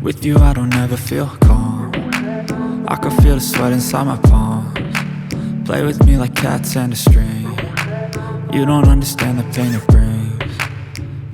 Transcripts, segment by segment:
With you, I don't ever feel calm. I can feel the sweat inside my palms. Play with me like cats and a string. You don't understand the pain it brings.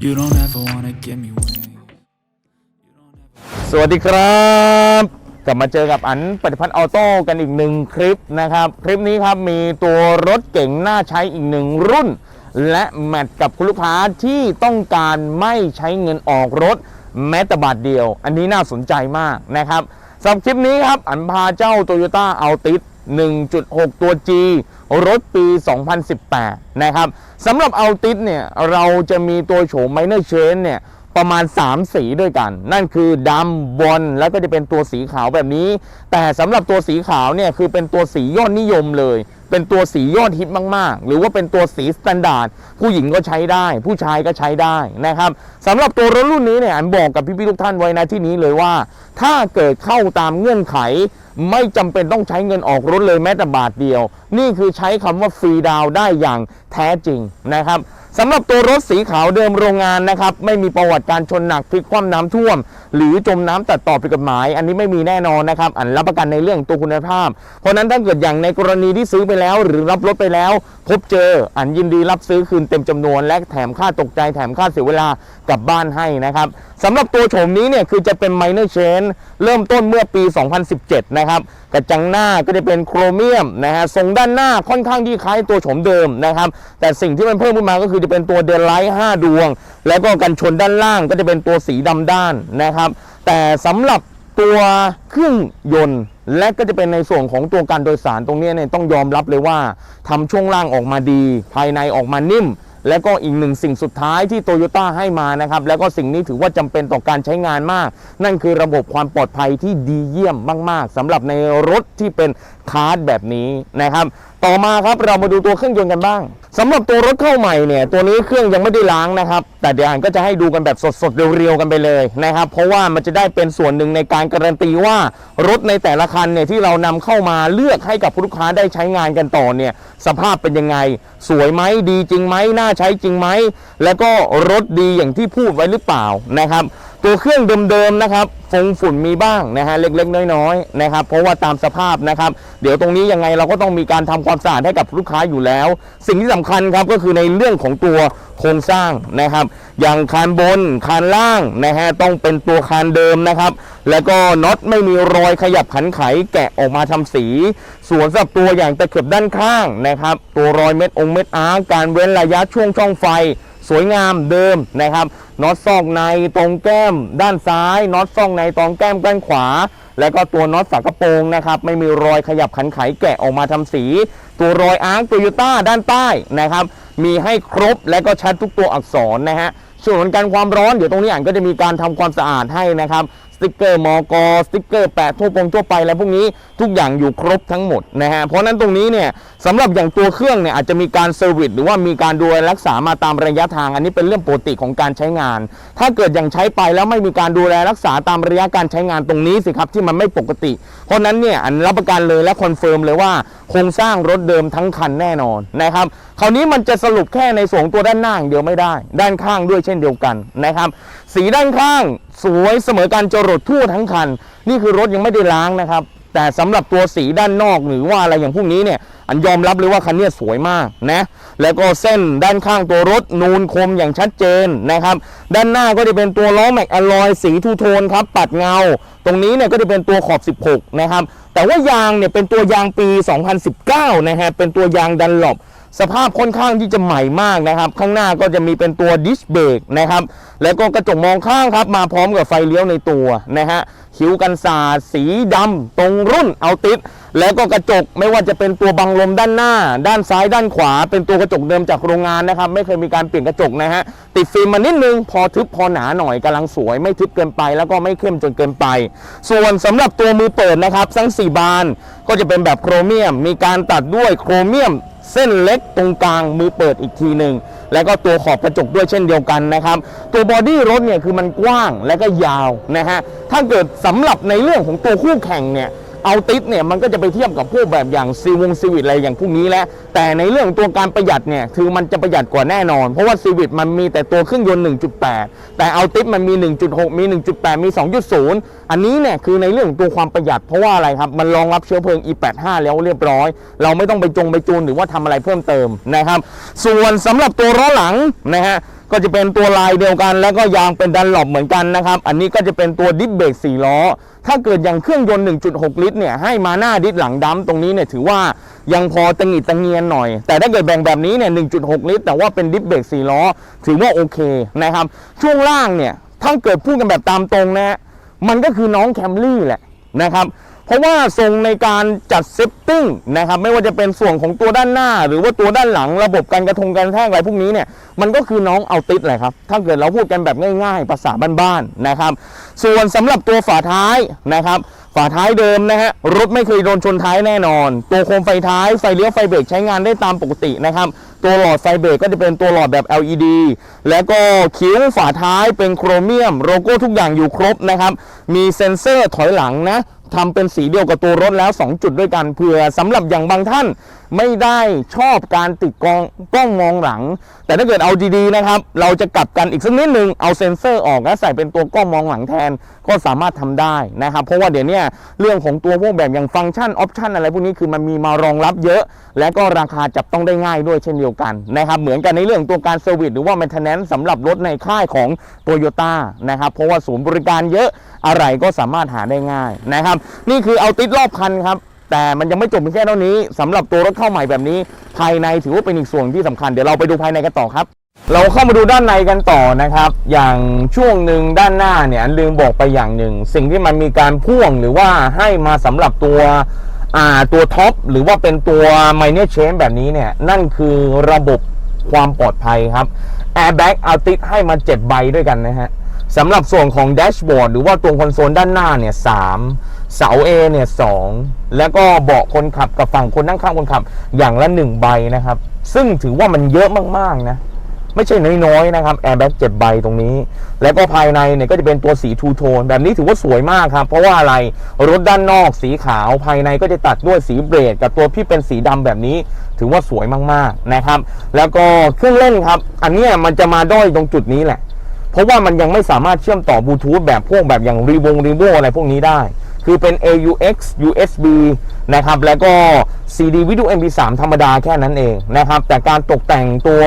You don't ever wanna give me wings. สวัสดีครับ กลับมาเจอกับอันปฏิพัฒน์ออโต้กันอีกหนึ่งคลิปนะครับ คลิปนี้ครับมีตัวรถเก่งน่าใช้อีกหนึ่งรุ่น และแมทกับคุณลูกค้าที่ต้องการไม่ใช้เงินออกรถ แม้แต่บาทเดียว อันนี้น่าสนใจมากนะครับสำหรับคลิปนี้ครับ อันพาเจ้า Toyota a l t i s 1.6 ตัว G รถปี 2018 นะครับสำหรับ a l t i s เนี่ย เราจะมีตัวโฉม Minor Change เนี่ยประมาณ 3 สีด้วยกัน นั่นคือดำบอลแล้วก็จะเป็นตัวสีขาวแบบนี้ แต่สำหรับตัวสีขาวเนี่ยคือเป็นตัวสียอดนิยมเลย เป็นตัวสียอดฮิตมากๆ หรือว่าเป็นตัวสีสแตนดาร์ดผู้หญิงก็ใช้ได้ ผู้ชายก็ใช้ได้นะครับสำหรับตัวรถรุ่นนี้เนี่ยอันบอกกับพี่ๆทุกท่านไว้นะที่นี้เลยว่า ถ้าเกิดเข้าตามเงื่อนไข ไม่จำเป็นต้องใช้เงินออกรถเลยแม้แต่บาทเดียว นี่คือใช้คำว่าฟรีดาวได้อย่างแท้จริงนะครับ สำหรับตัวรถสีขาวเดิมโรงงานนะครับไม่มีประวัติการชนหนักพลิกคว่ำน้ำท่วม หรือจมน้ำตัดต่อผิดกฎหมาย อันนี้ไม่มีแน่นอนนะครับอันรับประกันในเรื่องตัวคุณภาพ เพราะนั้นถ้าเกิดอย่างในกรณีที่ซื้อไปแล้ว หรือรับรถไปแล้ว พบเจออันยินดีรับซื้อคืนเต็มจำนวน และแถมค่าตกใจแถมค่าเสียเวลากลับบ้านให้นะครับสำหรับตัวโฉมนี้เนี่ยคือจะเป็น minor change เริ่มต้นเมื่อปี 2017 นะครับกระจังหน้าก็จะเป็นโครเมียมนะฮะทรงด้านหน้าค่อนข้างที่คล้ายตัวโฉมเดิมนะครับแต่สิ่งที่มันเพิ่มขึ้นมาก็คือจะเป็นตัวเดลไลท์5ดวง แล้วก็กันชนด้านล่างก็จะเป็นตัวสีดำด้านนะครับ แต่สำหรับตัวเครื่องยนต์และก็จะเป็นในส่วนของตัวการโดยสารตรงนี้เนี่ยต้องยอมรับเลยว่าทำช่วงล่างออกมาดี ภายในออกมานิ่ม และก็อีกหนึ่งสิ่งสุดท้ายที่โตโยต้าให้มานะครับ แล้วก็สิ่งนี้ถือว่าจำเป็นต่อการใช้งานมาก นั่นคือระบบความปลอดภัยที่ดีเยี่ยมมาก ๆสำหรับในรถที่เป็นคาร์ดแบบนี้นะครับ ต่อมาครับเรามาดูตัวเครื่องยนต์กันบ้าง สำหรับตัวรถเข้าใหม่เนี่ย ตัวนี้เครื่องยังไม่ได้ล้างนะครับ แต่เดี๋ยวอันก็จะให้ดูกันแบบสดๆเรียวๆกันไปเลยนะครับ เพราะว่ามันจะได้เป็นส่วนหนึ่งในการการันตีว่ารถในแต่ละคันเนี่ยที่เรานำเข้ามาเลือกให้กับผู้ลูกค้าได้ใช้งานกันต่อเนี่ย สภาพเป็นยังไง สวยไหมดีจริงไหมน่าใช้จริงไหมแล้วก็รถดีอย่างที่พูดไว้หรือเปล่านะครับ ตัวเครื่องเดิมๆนะครับฟงฝุ่นมีบ้างนะฮะเล็กๆ น้อยๆนะครับ เพราะว่าตามสภาพนะครับ เดี๋ยวตรงนี้ยังไงเราก็ต้องมีการทำความสะอาดให้กับลูกค้าอยู่แล้ว สิ่งที่สำคัญครับก็คือในเรื่องของตัวโครงสร้างนะครับ อย่างคานบนคานล่างนะฮะต้องเป็นตัวคานเดิมนะครับ แล้วก็น็อตไม่มีรอยขยับขันไขแกะออกมาทำสี ส่วนสำหรับตัวอย่างตะเข็บด้านข้างนะครับ ตัวรอยเม็ดองเม็ดอาร์การเว้นระยะช่วงช่องไฟ สวยงามเดิมนะครับน็อตซอกในตรงแก้ม ด้านซ้ายน็อตซอกในตรงแก้มด้านขวา แล้วก็ตัวน็อตฝากระโปรงนะครับไม่มีรอยขยับขันไขแกะออกมาทำสี ตัวรอยอาร์คโตโยต้าด้านใต้นะครับมีให้ครบและก็ชัดทุกตัวอักษรนะฮะส่วนการความร้อนเดี๋ยวตรงนี้อ่านก็จะมีการทำความสะอาดให้นะครับ ติกเกอร์มอกสติกเกอร์แปะทั่วปงทั่วไปแล้วพวกนี้ทุกอย่างอยู่ครบทั้งหมดนะฮะเพราะนั้นตรงนี้เนี่ยสำหรับอย่างตัวเครื่องเนี่ยอาจจะมีการเซอร์วิสหรือว่ามีการดูแลรักษามาตามระยะทาง อันนี้เป็นเรื่องปกติของการใช้งาน ถ้าเกิดอย่างใช้ไปแล้วไม่มีการดูแลรักษาตามระยะการใช้งานตรงนี้สิครับที่มันไม่ปกติ เพราะนั้นเนี่ยอันรับประกันเลยและคอนเฟิร์มเลยว่าโครงสร้างรถเดิมทั้งคันแน่นอนนะครับคราวนี้มันจะสรุปแค่ในส่วนตัวด้านหน้าอย่างเดียวไม่ได้ ด้านข้างด้วยเช่นเดียวกันนะครับ สีด้านข้างสวยเสมอกันจรดทั่วทั้งคัน นี่คือรถยังไม่ได้ล้างนะครับ แต่สำหรับตัวสีด้านนอกหรือว่าอะไรอย่างพวกนี้เนี่ย อันยอมรับเลยว่าคันนี้สวยมากนะ แล้วก็เส้นด้านข้างตัวรถนูนคมอย่างชัดเจนนะครับ ด้านหน้าก็จะเป็นตัวล้อแม็กอลลอยสีทูโทนครับ ปัดเงา ตรงนี้เนี่ยก็จะเป็นตัวขอบ 16 นะครับ แต่ว่ายางเนี่ยเป็นตัวยางปี 2019 นะฮะ เป็นตัวยางดันหลบสภาพค่อนข้างที่จะใหม่มากนะครับ ข้างหน้าก็จะมีเป็นตัวดิสเบรกนะครับ แล้วก็กระจกมองข้างครับ มาพร้อมกับไฟเลี้ยวในตัวนะฮะ คิ้วกันสาดสีดำตรงรุ่นเอาติด แล้วก็กระจกไม่ว่าจะเป็นตัวบังลมด้านหน้า ด้านซ้ายด้านขวา เป็นตัวกระจกเดิมจากโรงงานนะครับ ไม่เคยมีการเปลี่ยนกระจกนะฮะติดฟิล์มมานิดนึง พอทึบพอหนาหน่อยกำลังสวย ไม่ทึบเกินไปแล้วก็ไม่เข้มจนเกินไป ส่วนสำหรับตัวมือเปิดนะครับทั้งสี่บานก็จะเป็นแบบโครเมียม มีการตัดด้วยโครเมียม เส้นเล็กตรงกลางมือเปิดอีกทีหนึ่ง แล้วก็ตัวขอบกระจกด้วยเช่นเดียวกันนะครับ ตัวบอดี้รถเนี่ยคือมันกว้างและก็ยาวนะฮะถ้าเกิดสำหรับในเรื่องของตัวคู่แข่งเนี่ย เอาติดเนี่ยมันก็จะไปเทียบกับพวกแบบอย่างซีวงซีวิตอะไรอย่างพวกนี้แหละแต่ในเรื่องตัวการประหยัดเนี่ยคือมันจะประหยัดกว่าแน่นอน เพราะว่าซีวิตมันมีแต่ตัวเครื่องยนต์ 1.8 แต่เอาติดมันมี 1.6 มี 1.8 มี 2.0 อันนี้เนี่ยคือในเรื่องตัวความประหยัดเพราะว่าอะไรครับมันรองรับเชื้อเพลิง E85 แล้วเรียบร้อย เราไม่ต้องไปจงไปจูนหรือว่าทำอะไรเพิ่มเติมนะครับส่วนสำหรับตัวล้อหลังนะฮะ ก็จะเป็นตัวลายเดียวกัน แล้วก็ยางเป็นดันหลบเหมือนกันนะครับ อันนี้ก็จะเป็นตัวดิสเบรก4ล้อ ถ้าเกิดอย่างเครื่องยนต์ 1.6 ลิตรเนี่ยให้มาหน้าดิสหลังดัมตรงนี้เนี่ยถือว่ายังพอตังหิดตังเงียนหน่อย แต่ถ้าเกิดแบ่งแบบนี้เนี่ย 1.6 ลิตร แต่ว่าเป็นดิสเบรก4ล้อ ถือว่าโอเคนะครับ ช่วงล่างเนี่ยถ้าเกิดพูดกันแบบตามตรงนะมันก็คือน้องแคมรี่แหละนะครับ เพราะว่าทรงในการจัดเซฟติ้งนะครับไม่ว่าจะเป็นส่วนของตัวด้านหน้า หรือว่าตัวด้านหลังระบบการกระทงการแทกอะไรพวกนี้เนี่ยมันก็คือน้องเอาติดแหละครับ ถ้าเกิดเราพูดกันแบบง่ายๆ ภาษาบ้านๆนะครับ ส่วนสำหรับตัวฝาท้ายนะครับ ฝาท้ายเดิมนะฮะรถไม่เคยโดนชนท้ายแน่นอน ตัวโคมไฟท้ายไฟเลี้ยวไฟเบรกใช้งานได้ตามปกตินะครับตัวหลอดไฟเบรกก็จะเป็นตัวหลอดแบบ LED แล้วก็คิ้วฝาท้ายเป็นโครเมียมโลโก้ทุกอย่างอยู่ครบนะครับ มีเซ็นเซอร์ถอยหลังนะ ทำเป็นสีเดียวกับตัวรถแล้ว 2 จุดด้วยกันเผื่อสำหรับอย่างบางท่านไม่ได้ชอบการติดกล้องกล้องมองหลัง แต่ถ้าเกิดเอาดีๆนะครับ เราจะกลับกันอีกสักนิดนึงเอาเซ็นเซอร์ออกแล้วใส่เป็นตัวกล้องมองหลังแทนก็สามารถทำได้นะครับ เพราะว่าเดี๋ยวนี้เรื่องของตัวพวกแบบอย่างฟังก์ชันออปชันอะไรพวกนี้คือมันมีมารองรับเยอะ และก็ราคาจับต้องได้ง่ายด้วยเช่นเดียวกันนะครับเหมือนกันในเรื่องตัวการเซอร์วิสหรือว่า maintenance สำหรับรถในค่ายของโตโยต้านะครับเพราะว่าศูนย์บริการเยอะอะไรก็สามารถหาได้ง่ายนะครับนี่คือเอาติดรอบคันครับ แต่มันยังไม่จบเพียงแค่เท่านี้สำหรับตัวรถเข้าใหม่แบบนี้ ภายในถือว่าเป็นอีกส่วนที่สำคัญเดี๋ยวเราไปดูภายในกันต่อครับเราเข้ามาดูด้านในกันต่อนะครับ อย่างช่วงหนึ่งด้านหน้าเนี่ยลืมบอกไปอย่างหนึ่ง สิ่งที่มันมีการพ่วงหรือว่าให้มาสำหรับตัวตัวท็อปหรือว่าเป็นตัวไมเนอร์เชนแบบนี้เนี่ย นั่นคือระบบความปลอดภัยครับ Airbag เอาติดให้มา7ใบด้วยกันนะฮะ สำหรับส่วนของแดชบอร์ดหรือว่าตัวคอนโซลด้านหน้าเนี่ยสามเสา A เนี่ยสองแล้วก็เบาะคนขับกับฝั่งคนนั่งข้างคนขับอย่างละหนึ่งใบนะครับ ซึ่งถือว่ามันเยอะมากๆนะไม่ใช่น้อยๆนะครับแอร์แบ็กเจ็ดใบตรงนี้ แล้วก็ภายในเนี่ยก็จะเป็นตัวสีทูโทน แบบนี้ถือว่าสวยมากครับ เพราะว่าอะไรรถด้านนอกสีขาวภายในก็จะตัดด้วยสีเบรดกับตัวที่เป็นสีดำแบบนี้ ถือว่าสวยมากๆนะครับ แล้วก็เครื่องเล่นครับ อันนี้มันจะมาด้อยตรงจุดนี้แหละ เพราะว่ามันยังไม่สามารถเชื่อมต่อบลูทูธแบบพวกแบบอย่างรีวงรีโวอะไรพวกนี้ได้ คือเป็น AUX USB นะครับ แล้วก็ CD Video MP3 ธรรมดาแค่นั้นเองนะครับ แต่การตกแต่งตัว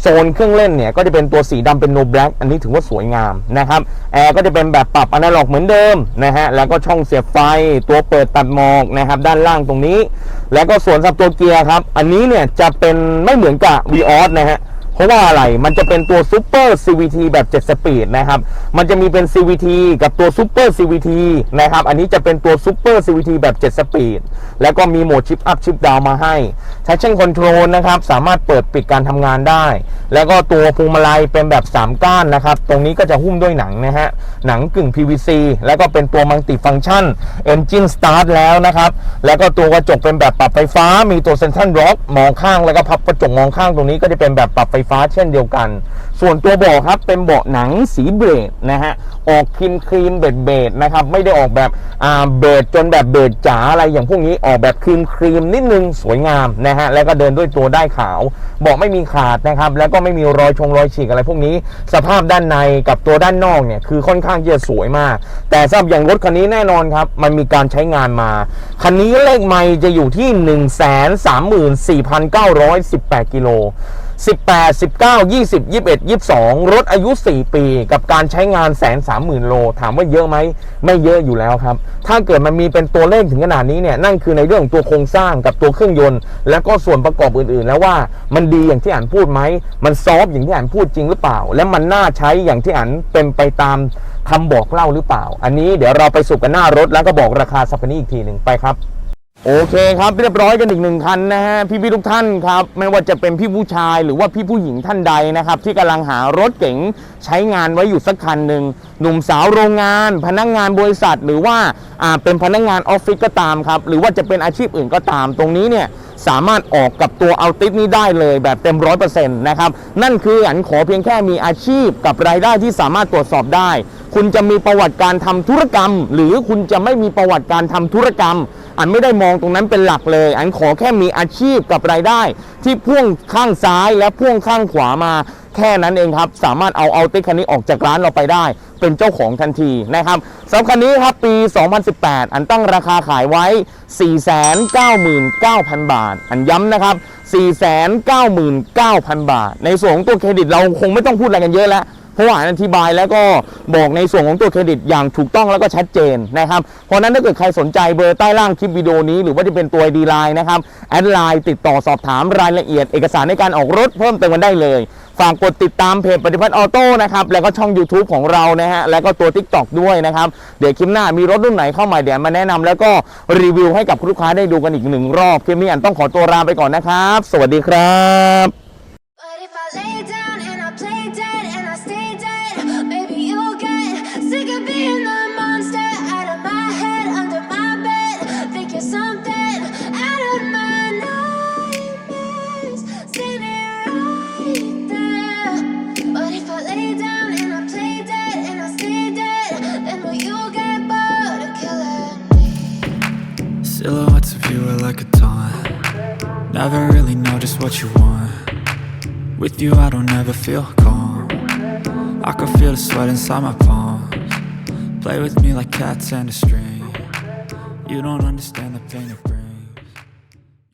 โซนเครื่องเล่นเนี่ย ก็จะเป็นตัวสีดำเป็น no black อันนี้ถือว่าสวยงามนะครับ แอร์ก็จะเป็นแบบปรับอนาล็อกเหมือนเดิมนะฮะ แล้วก็ช่องเสียบไฟ ตัวเปิดตัดหมอกนะครับ ด้านล่างตรงนี้ แล้วก็ส่วนสับตัวเกียร์ครับ อันนี้เนี่ยจะเป็นไม่เหมือนกับ Vios นะฮะ เพราะว่าอะไรมันจะเป็นตัว Super CVT แบบ 7 สปีดนะครับ มันจะมีเป็น CVT กับตัว Super CVT นะครับ อันนี้จะเป็นตัว Super CVT แบบ 7 สปีด แล้วก็มีโหมดชิปอัพชิปดาวมาให้ Traction Control นะครับ สามารถเปิดปิดการทำงานได้ แล้วก็ตัวพวงมาลัยเป็นแบบ 3 ก้านนะครับ ตรงนี้ก็จะหุ้มด้วยหนังนะฮะ หนังกึ่ง PVC แล้วก็เป็นตัวมัลติฟังชัน Engine Start แล้วนะครับ แล้วก็ตัวกระจกเป็นแบบปรับไฟฟ้า มีตัว Central Lock มองข้าง แล้วก็พับกระจกมองข้างตรงนี้ก็จะเป็นแบบปรับไฟฟ้าเช่นเดียวกัน ส่วนตัวเบาะครับเป็นเบาะหนังสีเบรดนะฮะออกครีมครีมเบดเบดนะครับไม่ได้ออกแบบอ่าเบดจนแบบเบดจ๋าอะไรอย่างพวกนี้ออกแบบครีมครีมนิดนึงสวยงามนะฮะแล้วก็เดินด้วยตัวได้ขาวเบาะไม่มีขาดนะครับแล้วก็ไม่มีรอยชงรอยฉีกอะไรพวกนี้ สภาพด้านในกับตัวด้านนอกเนี่ยคือค่อนข้างจะสวยมาก แต่สำหรับอย่างรถคันนี้แน่นอนครับมันมีการใช้งานมา คันนี้เลขไม่จะอยู่ที่ 1 3 4 9 1 8 กิโล 18 19 20 21 22 รถอายุ 4 ปี กับการใช้งานแสนสามหมื่นโล ถามว่าเยอะไหม ไม่เยอะอยู่แล้วครับ ถ้าเกิดมันมีเป็นตัวเลขถึงขนาดนี้เนี่ย นั่นคือในเรื่องของตัวโครงสร้างกับตัวเครื่องยนต์ แล้วก็ส่วนประกอบอื่นๆ แล้วว่ามันดีอย่างที่อ่านพูดไหม มันซอฟอย่างที่อ่านพูดจริงหรือเปล่า และมันน่าใช้อย่างที่อ่านเป็นไปตามคำบอกเล่าหรือเปล่า อันนี้เดี๋ยวเราไปสุกกันหน้ารถแล้วก็บอกราคาสัปนี้อีกทีหนึ่งไปครับ โอเคครับเรียบร้อยกันอีกหนึ่งคันนะฮะพี่พี่ทุกท่านครับไม่ว่าจะเป็นพี่ผู้ชายหรือว่าพี่ผู้หญิงท่านใดนะครับ ที่กำลังหารถเก๋งใช้งานไว้อยู่สักคันหนึ่งหนุ่มสาวโรงงาน พนักงานบริษัท หรือว่าอ่าเป็นพนักงานออฟฟิศก็ตามครับ หรือว่าจะเป็นอาชีพอื่นก็ตาม ตรงนี้เนี่ยสามารถออกกับตัวเอาติสนี้ได้เลยแบบเต็มร้อยเปอร์เซ็นต์นะครับนั่นคืออันขอเพียงแค่มีอาชีพกับรายได้ที่สามารถตรวจสอบได้ คุณจะมีประวัติการทำธุรกรรม หรือคุณจะไม่มีประวัติการทำธุรกรรม อันไม่ได้มองตรงนั้นเป็นหลักเลย อันขอแค่มีอาชีพกับรายได้ ที่พ่วงข้างซ้ายและพ่วงข้างขวามา แค่นั้นเองครับ สามารถเอาเอาติคันนี้ออกจากร้านเราไปได้ เป็นเจ้าของทันทีนะครับสำหรับคันนี้ครับปี 2018 อันตั้งราคาขายไว้ 499,000 บาท อันย้ำนะครับ 499,000 บาท ในส่วนของตัวเครดิตเราคงไม่ต้องพูดอะไรกันเยอะแล้ว เพราะว่าอันอธิบายแล้วก็บอกในส่วนของตัวเครดิตอย่างถูกต้องแล้วก็ชัดเจนนะครับ เพราะนั้นถ้าเกิดใครสนใจเบอร์ใต้ล่างคลิปวิดีโอนี้หรือว่าจะเป็นตัว ID Line นะครับแอดไลน์ติดต่อสอบถามรายละเอียด เอกสารในการออกรถเพิ่มเติมกันได้เลยฝากกดติดตามเพจปฏิพัฒน์ออโต้นะครับ แล้วก็ช่อง YouTube ของเรานะฮะ แล้วก็ตัว TikTok ด้วยนะครับ เดี๋ยวคลิปหน้ามีรถรุ่นไหนเข้ามาเดี๋ยวมาแนะนำแล้วก็รีวิวให้กับลูกค้าได้ดูกันอีกหนึ่งรอบคลิปนี้อันต้องขอตัวลาไปก่อนนะครับ สวัสดีครับ Never really know just what you want. With you, I don't ever feel calm. I can feel the sweat inside my palms. Play with me like cats and a string. You don't understand.